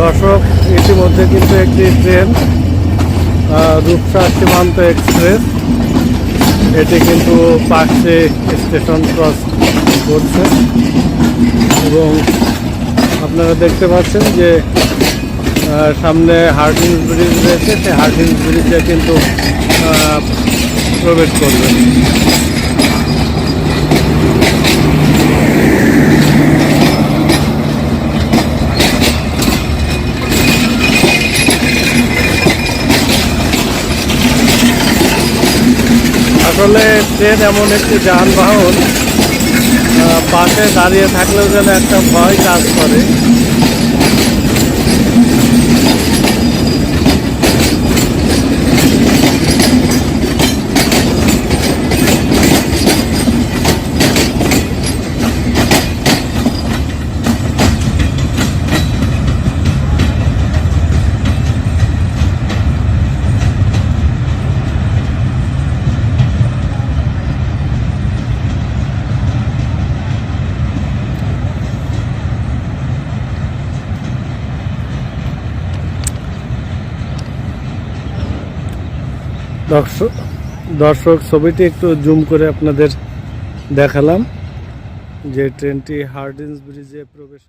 দর্শক, ইতিমধ্যে কিন্তু একটি ট্রেন রূপসা সীমান্ত এক্সপ্রেস, এটি কিন্তু পাশে স্টেশন ক্রস করছে। এবং আপনারা দেখতে পাচ্ছেন যে সামনে হার্ডিন্স ব্রিজ রয়েছে, সেই হার্ডিন্স ব্রিজে কিন্তু প্রবেশ করবে। আসলে ট্রেন এমন একটি যানবাহন পাশে দাঁড়িয়ে থাকলেও যেন একটা ভয় কাজ করে। দর্শক দর্শক ছবিটি একটু জুম করে আপনাদের দেখালাম যে ট্রেনটি হার্ডিন্স ব্রিজে প্রবেশ